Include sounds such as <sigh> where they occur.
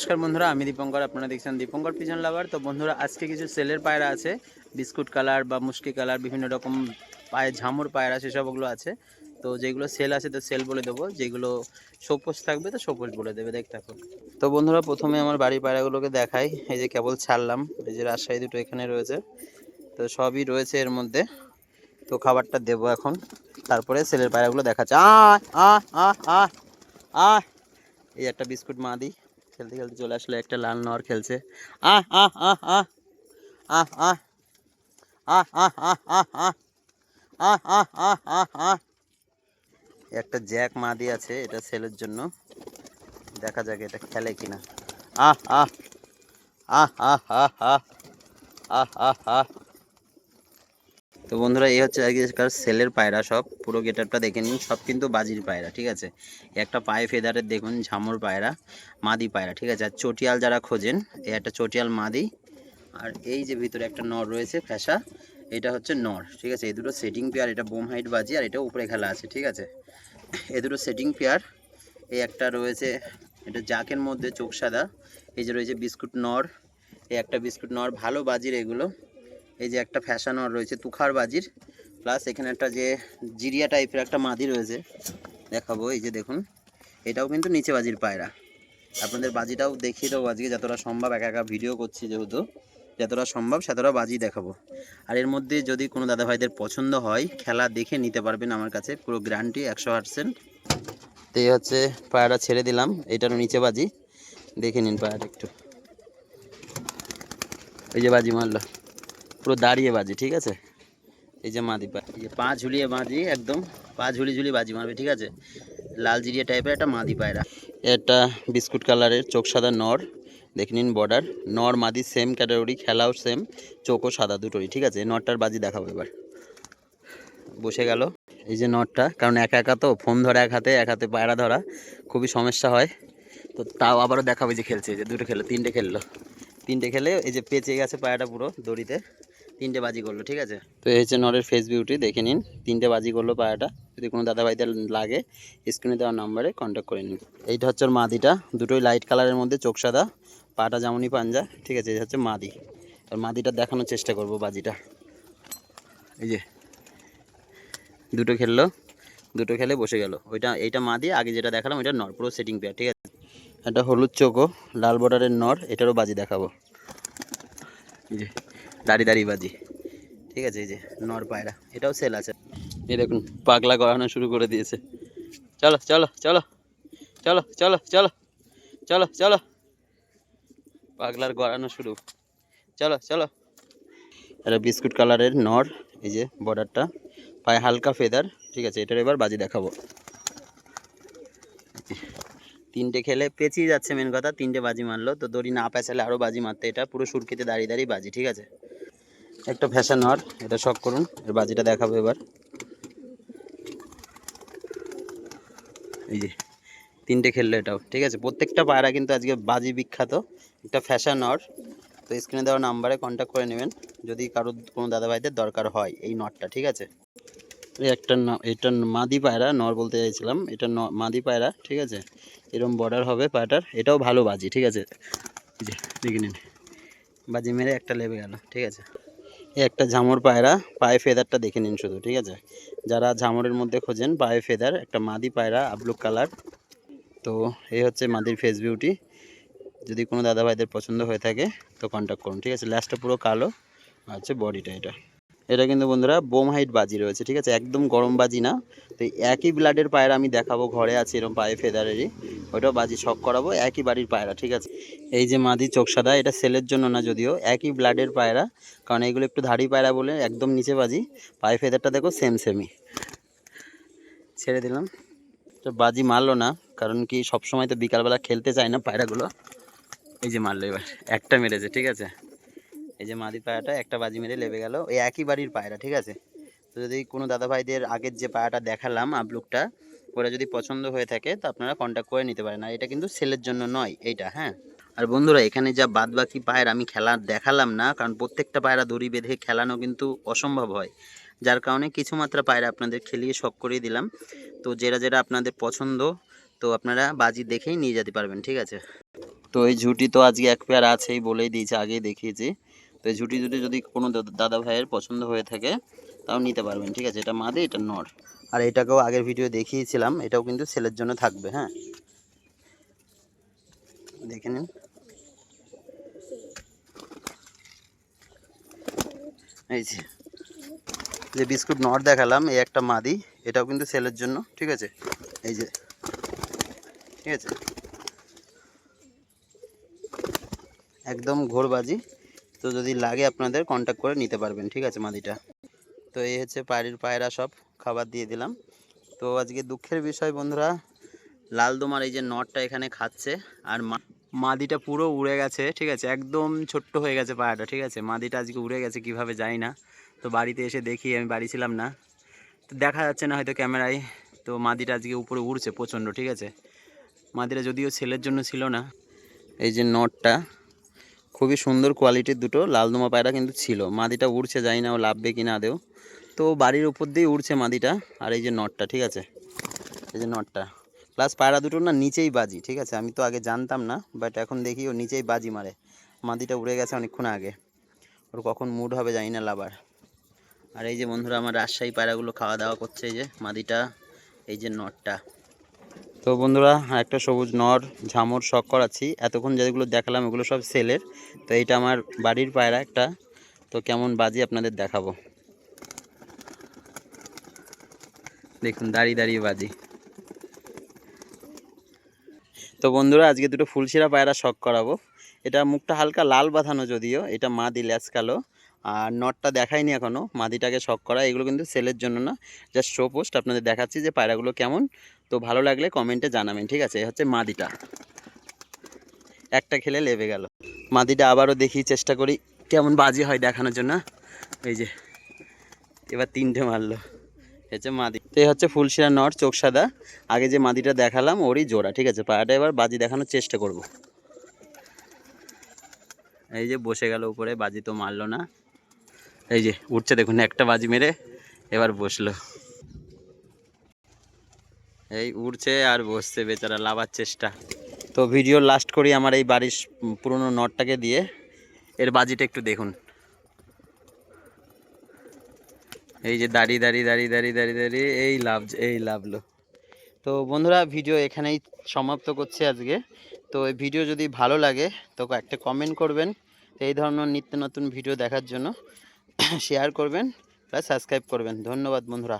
নমস্কার বন্ধুরা, আমি দীপঙ্কর, আপনারা দেখছেন দীপঙ্কর পিজন লাভার তো বন্ধুরা, আজকে কিছু সেলের পায়রা আছে, বিস্কুট কালার বা মুশকি কালার, বিভিন্ন রকম পায়ে ঝামুর পায়রা, সেসবগুলো আছে। তো যেগুলো সেল আছে, তো সেল বলে দেবো। যেগুলো সপোজ থাকবে, তো সপোজ বলে দেবে, দেখ থাকো তো বন্ধুরা, প্রথমে আমার বাড়ির পায়রাগুলোকে দেখাই। এই যে কেবল ছাড়লাম, এই যে রাজশাহী দুটো এখানে রয়েছে। তো সবই রয়েছে এর মধ্যে। তো খাবারটা দেবো এখন। তারপরে সেলের পায়রাগুলো দেখাচ্ছে। আহ আহ আহ আহ এই একটা বিস্কুট মা দিই খেলতে খেলতে চলে আসলো একটা লাল নর খেলছে আহ আহ একটা জ্যাক মাদি আছে এটা সেলের জন্য দেখা যাক এটা খেলে কিনা আহ আহ আহ আহ আহ আহ আহ আহ তো বন্ধুরা, এই হচ্ছে আগেকার সেলের পায়রা সব। পুরো গেটআপটা দেখে নিন। সব কিন্তু বাজির পায়রা, ঠিক আছে? একটা পায়ে ফেদারের দেখুন, ঝামর পায়রা, মাদি পায়রা, ঠিক আছে? আর চটিয়াল যারা খোঁজেন, এই একটা চটিয়াল মাদি, আর এই যে ভিতরে একটা নর রয়েছে, ফ্যাসা, এটা হচ্ছে নর, ঠিক আছে? এই দুটো সেটিং পেয়ার এটা বোম হাইট বাজি, আর এটা উপরে খেলা আছে, ঠিক আছে? এই দুটো সেটিং পেয়ার এই একটা রয়েছে, এটা জাকের মধ্যে চোখ সাদা, এই যে রয়েছে বিস্কুট নর এই একটা বিস্কুট নর, ভালো বাজির এগুলো। এই যে একটা ফ্যাশন নর রয়েছে, তুখার বাজির। প্লাস এখানে একটা যে জিরিয়া টাইপের একটা মাদি রয়েছে। দেখাবো, এই যে দেখুন, এটাও কিন্তু নিচে বাজির পায়রা। আপনাদের বাজিটাও দেখিয়ে দেবো আজকে, যতটা সম্ভব একা একা ভিডিও করছি যেহেতু। যতটা সম্ভব সেতটা বাজি দেখাবো। আর এর মধ্যে যদি কোনো দাদা ভাইদের পছন্দ হয়, খেলা দেখে নিতে পারবেন আমার কাছে, পুরো গ্যারান্টি একশো পার্সেন্ট তো এই হচ্ছে পায়রা ছেড়ে দিলাম, এটারও নিচে বাজি। দেখে নিন পায়রাটা একটু। এই যে বাজি মারলো। পুরো দাঁড়িয়ে বাজি, ঠিক আছে? এই যে মাদি পা এই যে পা ঝুলিয়ে বাজি, একদম পা ঝুলি ঝুলি বাজি মারবে, ঠিক আছে? লাল জিরিয়া টাইপের একটা মাদি পায়রা। এটা বিস্কুট কালারের, চোখ সাদা নর, দেখে নিন বর্ডার নর, মাদি সেম ক্যাটাগরি খেলাও সেম চোখও সাদা দুটোই ঠিক আছে? নরটার বাজি দেখাবো এবার। বসে গেল। এই যে নটটা কারণ একা একা তো, ফোন ধরা এক হাতে এক হাতে পায়রা ধরা, খুবই সমস্যা হয়। তো তাও আবারও দেখাবে যে খেলছে যে দুটো খেলো তিনটে খেললো। তিনটে খেলে এই যে পেঁচে গেছে পায়রাটা পুরো দড়িতে। তিনটে বাজি করল, ঠিক আছে? তো এই হচ্ছে নরের ফেস বিউটি দেখে নিন। তিনটে বাজি করল পায়াটা। যদি কোনো দাদা ভাইদের লাগে স্ক্রিনে দেওয়ার নাম্বারে কন্ট্যাক্ট করে নিন। এইটা হচ্ছে ওর মাদিটা। দুটোই লাইট কালারের মধ্যে, চোখ সাদা, পাটা যেমনই পাঞ্জা, ঠিক আছে? এটা হচ্ছে মাদি। আর মাদিটা দেখানোর চেষ্টা করব বাজিটা। এই যে, দুটো খেললো, দুটো খেলে বসে গেল। ওইটা, এইটা মাদি, আগে যেটা দেখালাম, ওইটা নর পুরো সেটিং পেয়ার ঠিক আছে? একটা হলুদ চোখো লাল বর্ডারের নর এটারও বাজি দেখাবো। যে দাড়ি দাড়ি বাজি। ঠিক আছে, এই যে নর পায়রা, এটাও সেল আছে। এই দেখুন, পাগলা গড়ানো শুরু করে দিয়েছে। চলো চলো চলো চলো চলো চলো চলো চলো। পাগলার গড়ানো শুরু। চলো চলো। এটা বিস্কুট কালারের নর, এই যে বর্ডারটা। পায়ে হালকা ফেদার, ঠিক আছে, এটার এবার বাজি দেখাবো। তিনটে খেলে পেঁচিয়ে যাচ্ছে মেন কথা, তিনটে বাজি মারলো। তো দড়ি না পেঁচালে আরও বাজি মারতে, এটা পুরো সুরকিতে দাঁড়িয়ে দাঁড়িয়ে বাজি, ঠিক আছে? একটা ফ্যাশন নর এটা শখ করুন, এর বাজিটা দেখাবো এবার। এই যে, তিনটে খেললো এটাও, ঠিক আছে? প্রত্যেকটা পায়রা কিন্তু আজকে বাজি বিখ্যাত, একটা ফ্যাশন নর তো স্ক্রিনে দেওয়া নাম্বারে কন্ট্যাক্ট করে নেবেন, যদি কারোর কোনো দাদা ভাইদের দরকার হয় এই নটটা ঠিক আছে? এই একটা এটা মাদি পায়রা, নর বলতে চাইছিলাম, এটা মাদি পায়রা, ঠিক আছে? এরকম বর্ডার হবে পায়রাটার, এটাও ভালো বাজি, ঠিক আছে? দেখে নিন। বাজি মেরে একটা লেবে গেল, ঠিক আছে? একটা ঝামর পায়রা, পায়ে ফেদারটা দেখে নিন শুধু, ঠিক আছে? যারা ঝামরের মধ্যে খোঁজেন, পায়ে ফেদার, একটা মাদি পায়রা, আবলুক কালার। তো এই হচ্ছে মাদির ফেস বিউটি যদি কোনো দাদাভাইদের পছন্দ হয়ে থাকে, তো কন্ট্যাক্ট করুন, ঠিক আছে? লাস্টটা পুরো কালো, আর হচ্ছে বডিটা এটা। এটা কিন্তু বন্ধুরা বোম হাইট বাজি রয়েছে, ঠিক আছে? একদম গরম বাজি না। তো একই ব্লাডের পায়রা আমি দেখাবো, ঘরে আছে এরকম পায়ে ফেদারেরই। ওইটাও বাজি শখ করাবো, একই বাড়ির পায়রা, ঠিক আছে? এই যে মাদি চোখ সাদা, এটা সেলের জন্য না যদিও, একই ব্লাডের পায়রা। কারণ এগুলো একটু ধাড়ি পায়রা বলে একদম নিচে বাজি। পায়ে ফেদারটা দেখো সেম সেমই ছেড়ে দিলাম। তো বাজি মারলো না, কারণ কি সব সময় তো বিকালবেলা খেলতে চায় না পায়রাগুলো। এই যে মারলো এবার, একটা মেরেছে, ঠিক আছে? এই যে মাদি পায়রাটা একটা বাজি মেরে লেবে গেল। ওই একই বাড়ির পায়রা, ঠিক আছে? তো যদি কোনো দাদা ভাইদের আগের যে পায়রাটা দেখালাম আপলুকটা ওরা যদি পছন্দ হয়ে থাকে, তো আপনারা কন্ট্যাক্ট করে নিতে পারেন। আর এটা কিন্তু সেলের জন্য নয়, এইটা হ্যাঁ? আর বন্ধুরা, এখানে যা বাদ বাকি পায়রা আমি খেলা দেখালাম না, কারণ প্রত্যেকটা পায়রা দড়ি বেঁধে খেলানো কিন্তু অসম্ভব হয়। যার কারণে কিছু মাত্রা পায়রা আপনাদের খেলিয়ে শখ করিয়ে দিলাম। তো যেটা যেটা আপনাদের পছন্দ, তো আপনারা বাজি দেখেই নিয়ে যেতে পারবেন, ঠিক আছে? তো এই ঝুটি তো আজকে এক পেয়ার আছেই বলেই দিয়েছে, আগেই দেখিয়েছি। তো ঝুটি ঝুটি যদি কোনো দাদা- ভাইয়ের পছন্দ হয়ে থাকে, তাও নিতে পারবেন, ঠিক আছে? এটা মাদে, এটা নর। আর এটাকেও আগের ভিডিও দেখিয়েছিলাম, এটাও কিন্তু সেলের জন্য থাকবে হ্যাঁ? দেখে নিন। এই যে যে বিস্কুট নর দেখালাম, এই একটা মাদি, এটাও কিন্তু সেলের জন্য, ঠিক আছে? এই যে, ঠিক আছে? একদম ঘোরবাজি। তো যদি লাগে আপনাদের কন্ট্যাক্ট করে নিতে পারবেন, ঠিক আছে মাদিটা? তো এই হচ্ছে পায়ের পায়রা সব, খাবার দিয়ে দিলাম। তো আজকে দুঃখের বিষয় বন্ধুরা লাল দোমার এই যে নটটা এখানে খাচ্ছে, আর মাদিটা পুরো উড়ে গেছে, ঠিক আছে? একদম ছোট্ট হয়ে গেছে পায়রাটা, ঠিক আছে? মাদিটা আজকে উড়ে গেছে, কীভাবে যাই না। তো বাড়িতে এসে দেখি, আমি বাড়ি ছিলাম না। তো দেখা যাচ্ছে না হয়তো ক্যামেরায়, তো মাদিটা আজকে উপরে উড়ছে প্রচণ্ড, ঠিক আছে? মাদিটা যদিও ছেলের জন্য ছিল না, এই যে নটটা খুবই সুন্দর কোয়ালিটির দুটো। লালদোমা পায়রা কিন্তু ছিল। মাদিটা উড়ছে যাই না ও লাভবে কি না দেও। তো বাড়ির উপর দিয়ে উড়ছে মাদিটা। আর এই যে নটটা, ঠিক আছে? এই যে নটটা। প্লাস পায়রা দুটো না নিচেই বাজি, ঠিক আছে? আমি তো আগে জানতাম না বাট এখন দেখি ও নিচেই বাজি মারে। মাদিটা উড়ে গেছে অনেকক্ষণ আগে। ওর কখন মুড হবে জানি না লাভার। আর এই যে বন্ধুরা, আমার রাজশাহী পায়রাগুলো খাওয়া দাওয়া করছে এই যে মাদিটা, এই যে নটটা। তো বন্ধুরা, একটা সবুজ নর, ঝামর, শখ করাচ্ছি এতক্ষণ যেগুলো দেখালাম এগুলো সব সেলের। তো এইটা আমার বাড়ির পায়রা একটা। তো কেমন বাজি আপনাদের দেখাবো। দেখুন, দাঁড়িয়ে দাঁড়িয়ে বাজি। তো বন্ধুরা, আজকে দুটো ফুলশিরা পায়রা শখ করাবো। এটা মুখটা হালকা লাল বাঁধানো যদিও, এটা মাদি ল্যাস কালো আর নটটা দেখাইনি এখনও মাদিটাকে শখ করা, এগুলো কিন্তু সেলের জন্য না। জাস্ট শো পোস্ট আপনাদের দেখাচ্ছি যে পায়রাগুলো কেমন। তো ভালো লাগলে কমেন্টে জানাবেন, ঠিক আছে? হচ্ছে মাদিটা। একটা খেলে লেবে গেল। মাদিটা আবারও দেখি চেষ্টা করি, কেমন বাজি হয় দেখানোর জন্য। এই যে, এবার তিনটে মারলো। হচ্ছে মাদি। তো এই হচ্ছে ফুলশিরা নট চোখ সাদা। আগে যে মাদিটা দেখালাম, ওরই জোড়া, ঠিক আছে? পায়াটা এবার বাজি দেখানোর চেষ্টা করব। এই যে বসে গেল উপরে, বাজি তো মারলো না। এই যে, উঠছে দেখুন, একটা বাজি মেরে এবার বসল। এই উড়ছে আর বসছে বেচারা, লাভার চেষ্টা। তো ভিডিও লাস্ট করি আমার এই বাড়ির পুরনো নটটাকে দিয়ে। এর বাজিটা একটু দেখুন। এই যে দাঁড়িয়ে দাঁড়িয়ে দাঁড়িয়ে দাঁড়িয়ে দাঁড়িয়ে দাঁড়িয়ে এই লাভ, এই লাভলো। তো বন্ধুরা ভিডিও এখানেই সমাপ্ত করছি আজকে। তো এই ভিডিও যদি ভালো লাগে, তো একটা কমেন্ট করবেন, এই ধরনের নিত্য নতুন ভিডিও দেখার জন্য। <coughs> শেয়ার করবেন প্লাস সাবস্ক্রাইব করবেন। ধন্যবাদ বন্ধুরা।